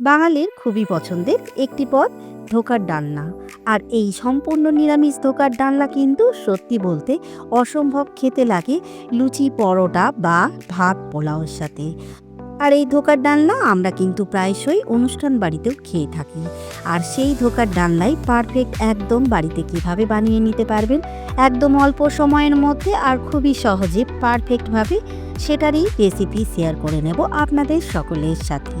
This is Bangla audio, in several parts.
বাঙালির খুবই পছন্দের একটি পদ, ধোকার ডালনা। আর এই সম্পূর্ণ নিরামিষ ধোকার ডালনা কিন্তু সত্যি বলতে অসম্ভব খেতে লাগে লুচি, পরোটা বা ভাত পোলাওয়ের সাথে। আর এই ধোকার ডালনা আমরা কিন্তু প্রায়শই অনুষ্ঠান বাড়িতেও খেয়ে থাকি। আর সেই ধোকার ডালনাই পারফেক্ট একদম বাড়িতে কীভাবে বানিয়ে নিতে পারবেন, একদম অল্প সময়ের মধ্যে আর খুবই সহজে পারফেক্টভাবে সেটারই রেসিপি শেয়ার করে নেব আপনাদের সকলের সাথে।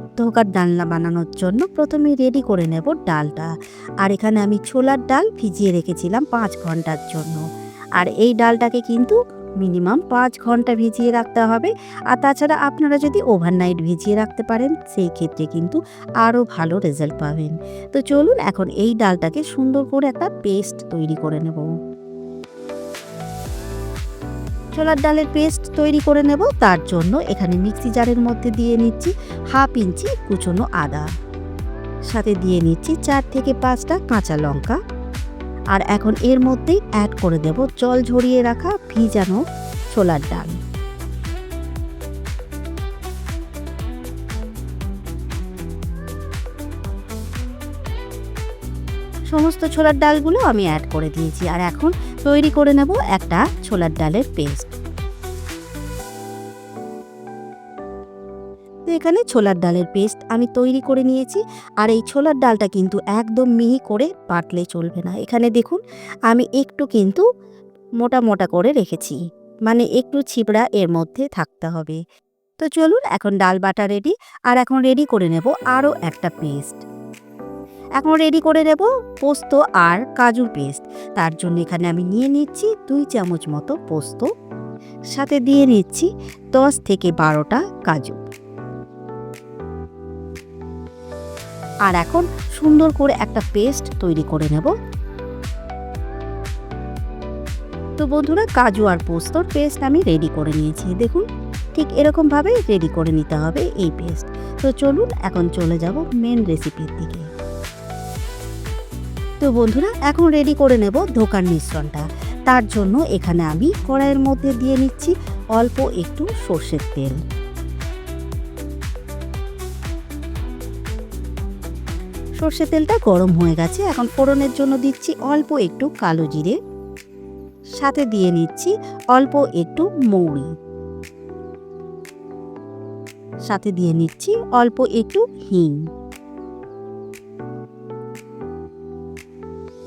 ধোকার ডালনা বানানোর জন্য প্রথমে রেডি করে নেব ডালটা। আর এখানে আমি ছোলার ডাল ভিজিয়ে রেখেছিলাম পাঁচ ঘণ্টার জন্য। আর এই ডালটাকে কিন্তু মিনিমাম পাঁচ ঘণ্টা ভিজিয়ে রাখতে হবে। আর তাছাড়া আপনারা যদি ওভারনাইট ভিজিয়ে রাখতে পারেন, সেই ক্ষেত্রে কিন্তু আরও ভালো রেজাল্ট পাবেন। তো চলুন এখন এই ডালটাকে সুন্দর করে একটা পেস্ট তৈরি করে নেব। ছোলার ডালের পেস্ট তৈরি করে নেব। তার জন্য এখানে মিক্সি জারের মধ্যে দিয়ে নিচ্ছি হাফ ইঞ্চি কুচনো আদা। সাথে দিয়ে নিচ্ছি চার থেকে পাঁচটা কাঁচা লঙ্কা। আর এখন এর মধ্যেই অ্যাড করে দেব জল ঝরিয়ে রাখা ভিজানো ছোলার ডাল। সমস্ত ছোলার ডালগুলো আমি অ্যাড করে দিয়েছি। আর এখন তৈরি করে নেব একটা ছোলার ডালের পেস্ট। তো এখানে ছোলার ডালের পেস্ট আমি তৈরি করে নিয়েছি, আর এই ছোলার ডালটা কিন্তু একদম মিহি করে বাটলে চলবে না। এখানে দেখুন, আমি একটু কিন্তু মোটা মোটা করে রেখেছি মানে একটু ছিবড়া এর মধ্যে থাকতে হবে। তো চলুন, এখন ডাল বাটা রেডি আর এখন রেডি করে নেব আরও একটা পেস্ট। এখন রেডি করে নেব পোস্ত আর কাজুর পেস্ট। তার জন্য এখানে আমি নিয়ে নিচ্ছি দুই চামচ মতো পোস্ত। সাথে দিয়ে নিচ্ছি দশ থেকে বারোটা কাজু। আর এখন সুন্দর করে একটা পেস্ট তৈরি করে নেব। তো বন্ধুরা, কাজু আর পোস্তর পেস্ট আমি রেডি করে নিয়েছি। দেখুন, ঠিক এরকমভাবে রেডি করে নিতে হবে এই পেস্ট। তো চলুন, এখন চলে যাব মেন রেসিপির দিকে। তো বন্ধুরা, এখন রেডি করে নেব ধোকার মিশ্রণটা। তার জন্য এখানে আমি কড়াইয়ের মধ্যে দিয়ে নিচ্ছি অল্প একটু সর্ষের তেল। সর্ষে তেলটা গরম হয়ে গেছে, এখন ফোড়নের জন্য দিচ্ছি অল্প একটু কালো জিরে। সাথে দিয়ে নিচ্ছি অল্প একটু মৌরি। সাথে দিয়ে নিচ্ছি অল্প একটু হিং।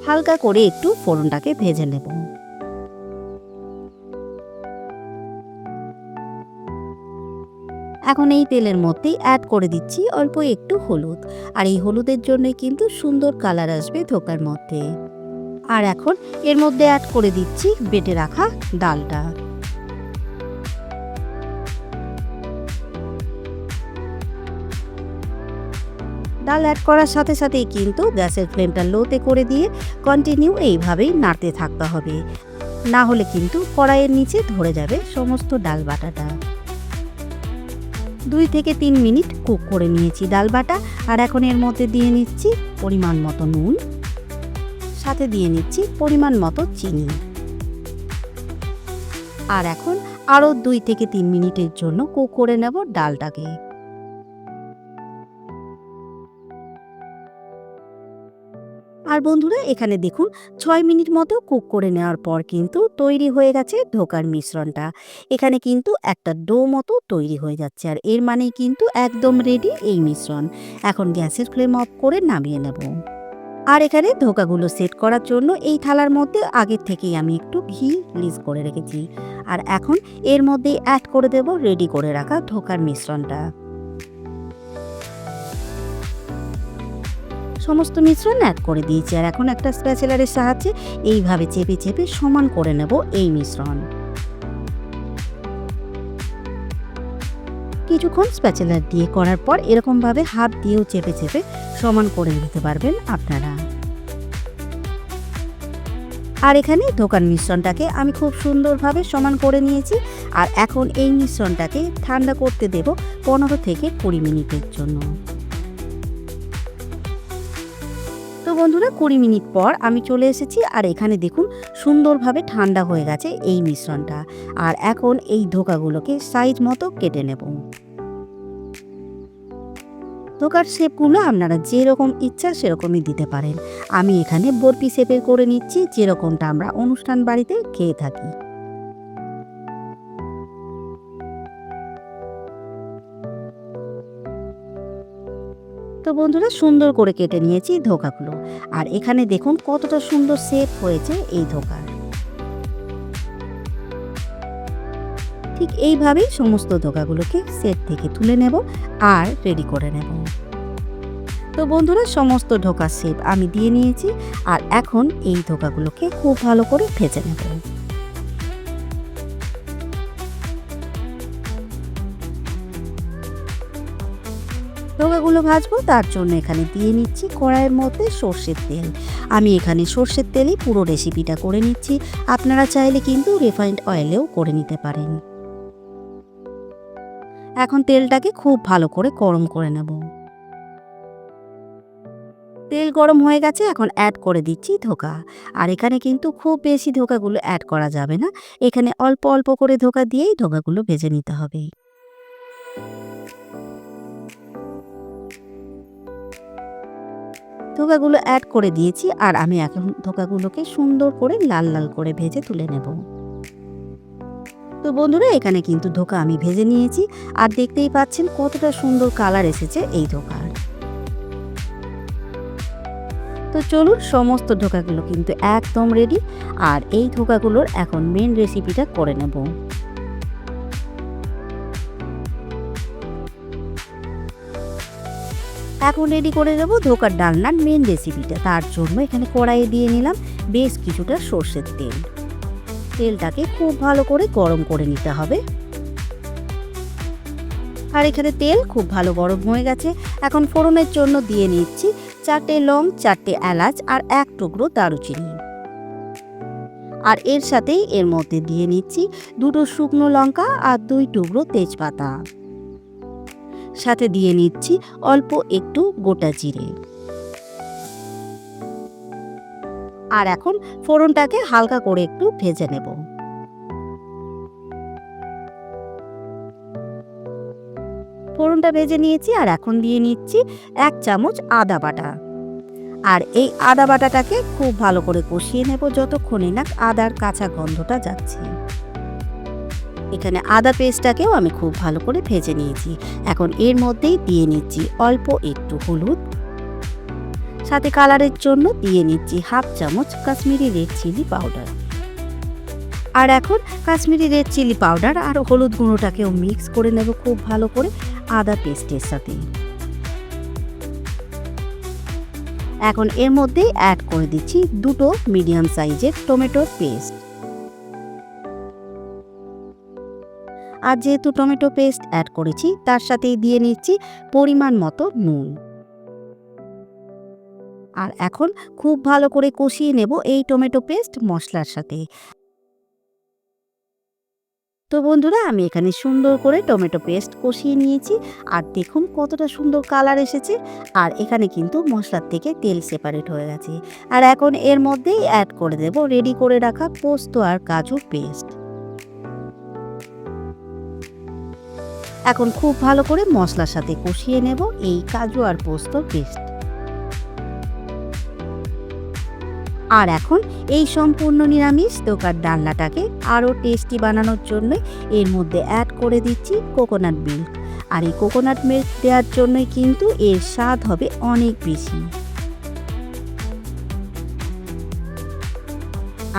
হালকা করে একটু ফোড়নটাকে ভেজে নেব। এখন এই তেলের মধ্যে অ্যাড করে দিচ্ছি অল্প একটু হলুদ। আর এই হলুদের জন্য কিন্তু সুন্দর কালার আসবে ধোকার মধ্যে। আর এখন এর মধ্যে অ্যাড করে দিচ্ছি বেটে রাখা ডালটা। ডাল অ্যাড করার সাথে সাথেই কিন্তু গ্যাসের ফ্লেমটা লোতে করে দিয়ে কন্টিনিউ এইভাবেই নাড়তে থাকতে হবে। না হলে কিন্তু কড়াইয়ের নিচে ধরে যাবে সমস্ত ডাল বাটাটা। দুই থেকে তিন মিনিট কুক করে নিয়েছি ডাল বাটা, আর এখন এর মধ্যে দিয়ে নিচ্ছি পরিমাণ মতো নুন, সাথে দিয়ে নিচ্ছি পরিমাণ মতো চিনি। আর এখন আরও দুই থেকে তিন মিনিটের জন্য কুক করে নেব ডালটাকে। আর বন্ধুরা, এখানে দেখুন, ছয় মিনিট মতো কুক করে নেওয়ার পর কিন্তু তৈরি হয়ে গেছে ধোকার মিশ্রণটা। এখানে কিন্তু একটা ডো মতো তৈরি হয়ে যাচ্ছে আর এর মানেই কিন্তু একদম রেডি এই মিশ্রণ। এখন গ্যাসের ফ্লেম অফ করে নামিয়ে নেব। আর এখানে ধোকাগুলো সেট করার জন্য এই থালার মধ্যে আগের থেকেই আমি একটু ঘি লিজ করে রেখেছি। আর এখন এর মধ্যে অ্যাড করে দেব রেডি করে রাখা ধোকার মিশ্রণটা। সমস্ত মিশ্রণ অ্যাড করে দিয়েছি। আর এখন একটা স্প্যাচেলারের সাহায্যে এইভাবে চেপে চেপে সমান করে নেব এই মিশ্রণ। কিছুক্ষণ স্প্যাচেলার দিয়ে করার পর এরকমভাবে হাত দিয়েও চেপে চেপে সমান করে নিতে পারবেন আপনারা। আর এখানে দোকান মিশ্রণটাকে আমি খুব সুন্দরভাবে সমান করে নিয়েছি। আর এখন এই মিশ্রণটাকে ঠান্ডা করতে দেব পনেরো থেকে কুড়ি মিনিটের জন্য। বন্ধুরা, কুড়ি মিনিট পর আমি চলে এসেছি। আর এখানে দেখুন, সুন্দরভাবে ঠান্ডা হয়ে গেছে এই মিশ্রণটা। আর এখন এই ধোকাগুলোকে সাইজ মতো কেটে নেব। ধোকার শেপগুলো আপনারা যেরকম ইচ্ছা সেরকমই দিতে পারেন। আমি এখানে বরফি শেপের করে নিচ্ছি, যেরকমটা আমরা অনুষ্ঠান বাড়িতে খেয়ে থাকি। বন্ধুরা সুন্দর করে কেটে নিয়েছি ধোকাগুলো। আর এখানে দেখুন কতটা সুন্দর শেপ হয়েছে এই ধোকার ঠিক এইভাবেই সমস্ত ধোকাগুলোকে সেট থেকে তুলে নেব আর রেডি করে নেব। তো বন্ধুরা সমস্ত ধোকার শেপ আমি দিয়ে নিয়েছি আর এখন এই ধোকাগুলোকে খুব ভালো করে ভেজে নেব। ধোকাগুলো ভাজবো, তার জন্য এখানে দিয়ে নিচ্ছি কড়াইয়ের মধ্যে সর্ষের তেল। আমি এখানে সর্ষের তেলেই পুরো রেসিপিটা করে নিচ্ছি। আপনারা চাইলে কিন্তু রিফাইন্ড অয়েলেও করে নিতে পারেন। এখন তেলটাকে খুব ভালো করে গরম করে নেব। তেল গরম হয়ে গেছে, এখন অ্যাড করে দিচ্ছি ধোকা। আর এখানে কিন্তু খুব বেশি ধোকাগুলো অ্যাড করা যাবে না। এখানে অল্প অল্প করে ধোকা দিয়েই ধোকাগুলো ভেজে নিতে হবে। ধোকাগুলো অ্যাড করে দিয়েছি আর আমি এখন ধোকাগুলোকে সুন্দর করে লাল লাল করে ভেজে তুলে নেব। তো বন্ধুরা, এখানে কিন্তু ধোকা আমি ভেজে নিয়েছি আর দেখতেই পাচ্ছেন কতটা সুন্দর কালার এসেছে এই ধোকার। তো চলুন, সমস্ত ধোকাগুলো কিন্তু একদম রেডি আর এই ধোকাগুলোর এখন মেন রেসিপিটা করে নেব। এখন রেডি করে দেব ধোকার ডালনার মেন রেসিপিটা তার জন্য এখানে কড়াইয়ে দিয়ে নিলাম বেশ কিছুটা সর্ষের তেল। তেলটাকে খুব ভালো করে গরম করে নিতে হবে। আর এখানে তেল খুব ভালো গরম হয়ে গেছে। এখন ফোড়নের জন্য দিয়ে নিচ্ছি চারটে লং, চারটে এলাচ আর এক টুকরো দারুচিনি। আর এর সাথেই এর মধ্যে দিয়ে নিচ্ছি দুটো শুকনো লঙ্কা আর দুই টুকরো তেজপাতা। সাথে দিয়ে নিচ্ছি অল্প একটু গোটা জিরে। আর এখন ফোড়নটাকে হালকা করে একটু ভেজে নেব। ফোড়নটা ভেজে নিয়েছি আর এখন দিয়ে নিচ্ছি এক চামচ আদা বাটা। আর এই আদা বাটাটাকে খুব ভালো করে কষিয়ে নেব যতক্ষণে না আদার কাঁচা গন্ধটা যাচ্ছে। এখানে আদা পেস্টটাকেও আমি খুব ভালো করে ভেজে নিয়েছি। এখন এর মধ্যেই দিয়ে নিচ্ছি অল্প একটু হলুদ। সাথে কালারের জন্য দিয়ে নিচ্ছি হাফ চামচ কাশ্মীরি রেড চিলি পাউডার। আর এখন কাশ্মীরি রেড চিলি পাউডার আর হলুদ গুঁড়োটাকেও মিক্স করে নেব খুব ভালো করে আদা পেস্টের সাথে। এখন এর মধ্যেই অ্যাড করে দিচ্ছি দুটো মিডিয়াম সাইজের টমেটোর পেস্ট আর যেহেতু টমেটো পেস্ট অ্যাড করেছি, তার সাথেই দিয়ে নিচ্ছি পরিমাণ মতো নুন। আর এখন খুব ভালো করে কষিয়ে নেব এই টমেটো পেস্ট মশলার সাথে। তো বন্ধুরা, আমি এখানে সুন্দর করে টমেটো পেস্ট কষিয়ে নিয়েছি, আর দেখুন কতটা সুন্দর কালার এসেছে, আর এখানে কিন্তু মশলার থেকে তেল সেপারেট হয়ে গেছে। আর এখন এর মধ্যেই অ্যাড করে দেব রেডি করে রাখা পোস্ত আর কাজুর পেস্ট। এখন খুব ভালো করে মশলার সাথে কষিয়ে নেব এই কাজু আর পোস্ত পেস্ট। আর এখন এই সম্পূর্ণ নিরামিষ দোকার ডালনাটাকে আরও টেস্টি বানানোর জন্য এর মধ্যে অ্যাড করে দিচ্ছি কোকোনাট মিল্ক আর এই কোকোনাট মিল্ক দেওয়ার জন্যই কিন্তু এর স্বাদ হবে অনেক বেশি।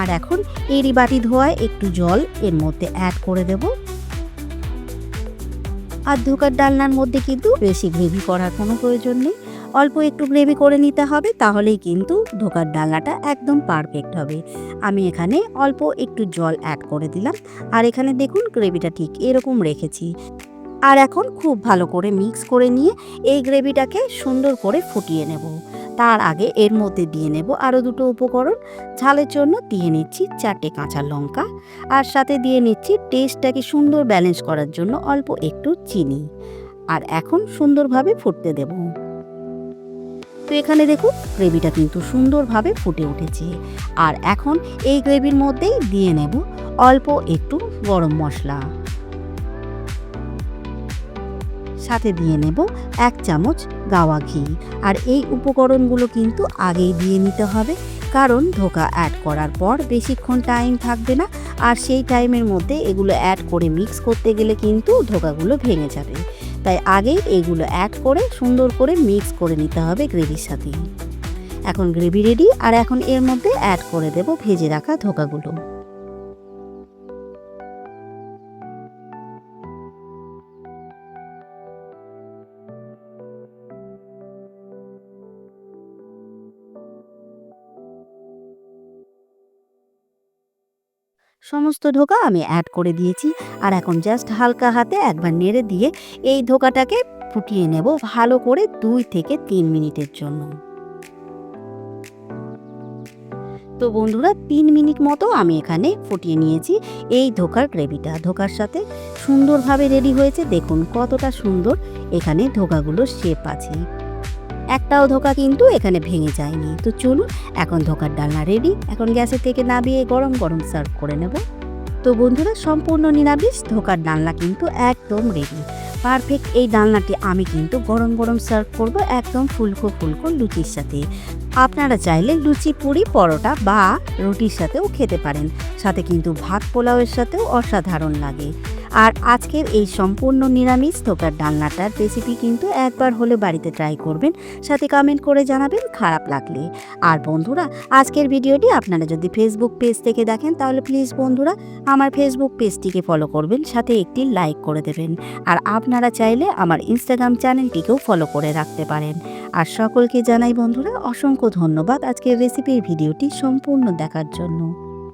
আর এখন এরই বাটি ধোয়ায় একটু জল এর মধ্যে অ্যাড করে দেব। আর ধোকার ডালনার মধ্যে কিন্তু বেশি গ্রেভি করার কোনো প্রয়োজন নেই। অল্প একটু গ্রেভি করে নিতে হবে, তাহলেই কিন্তু ধোকার ডালনাটা একদম পারফেক্ট হবে। আমি এখানে অল্প একটু জল অ্যাড করে দিলাম। আর এখানে দেখুন গ্রেভিটা ঠিক এরকম রেখেছি। আর এখন খুব ভালো করে মিক্স করে নিয়ে এই গ্রেভিটাকে সুন্দর করে ফুটিয়ে নেব। তার আগে এর মধ্যে দিয়ে নেব আরও দুটো উপকরণ। ঝালের জন্য দিয়ে নিচ্ছি চারটে কাঁচা লঙ্কা আর সাথে দিয়ে নিচ্ছি টেস্টটাকে সুন্দর ব্যালেন্স করার জন্য অল্প একটু চিনি। আর এখন সুন্দরভাবে ফুটতে দেব। তো এখানে দেখুন গ্রেভিটা কিন্তু সুন্দরভাবে ফুটে উঠেছে। আর এখন এই গ্রেভির মধ্যেই দিয়ে নেব অল্প একটু গরম মশলা। সাথে দিয়ে নেব এক চামচ গাওয়া ঘি। আর এই উপকরণগুলো কিন্তু আগেই দিয়ে নিতে হবে, কারণ ধোকা অ্যাড করার পর বেশিক্ষণ টাইম থাকবে না। আর সেই টাইমের মধ্যে এগুলো অ্যাড করে মিক্স করতে গেলে কিন্তু ধোকাগুলো ভেঙে যাবে। তাই আগেই এগুলো অ্যাড করে সুন্দর করে মিক্স করে নিতে হবে গ্রেভির সাথে। এখন গ্রেভি রেডি আর এখন এর মধ্যে অ্যাড করে দেব ভেজে রাখা ধোকাগুলো। সমস্ত ধোকা আমি অ্যাড করে দিয়েছি। আর এখন জাস্ট হালকা হাতে একবার নেড়ে দিয়ে এই ধোকাটাকে ফুটিয়ে নেব ভালো করে দুই থেকে তিন মিনিটের জন্য। তো বন্ধুরা, তিন মিনিট মতো আমি এখানে ফুটিয়ে নিয়েছি এই ধোকার গ্রেভিটা। ধোকার সাথে সুন্দরভাবে রেডি হয়েছে। দেখুন কতটা সুন্দর এখানে ধোকাগুলোর শেপ আছে। একটাও ধোকা কিন্তু এখানে ভেঙে যায়নি। তো চলুন, এখন ধোকার ডালনা রেডি এখন গ্যাসের থেকে নামিয়ে গরম গরম সার্ভ করে নেব। তো বন্ধুরা, সম্পূর্ণ নিরামিষ, ধোকার ডালনা কিন্তু একদম রেডি পারফেক্ট এই ডালনাটি আমি কিন্তু গরম গরম সার্ভ করব একদম ফুলকো ফুলকো লুচির সাথে। আপনারা চাইলে লুচি, পুরি, পরোটা বা রুটির সাথেও খেতে পারেন। সাথে কিন্তু ভাত পোলাওয়ের সাথেও অসাধারণ লাগে। আর আজকের এই সম্পূর্ণ নিরামিষ ধোকার ডালনাটার রেসিপি কিন্তু একবার হলে বাড়িতে ট্রাই করবেন, সাথে কমেন্ট করে জানাবেন খারাপ লাগলে। আর বন্ধুরা, আজকের ভিডিওটি আপনারা যদি ফেসবুক পেজ থেকে দেখেন, তাহলে প্লিজ বন্ধুরা, আমার ফেসবুক পেজটিকে ফলো করবেন, সাথে একটি লাইক করে দেবেন। আর আপনারা চাইলে আমার ইনস্টাগ্রাম চ্যানেলটিকেও ফলো করে রাখতে পারেন। আর সকলকে জানাই বন্ধুরা, অসংখ্য ধন্যবাদ আজকের রেসিপির ভিডিওটি সম্পূর্ণ দেখার জন্য।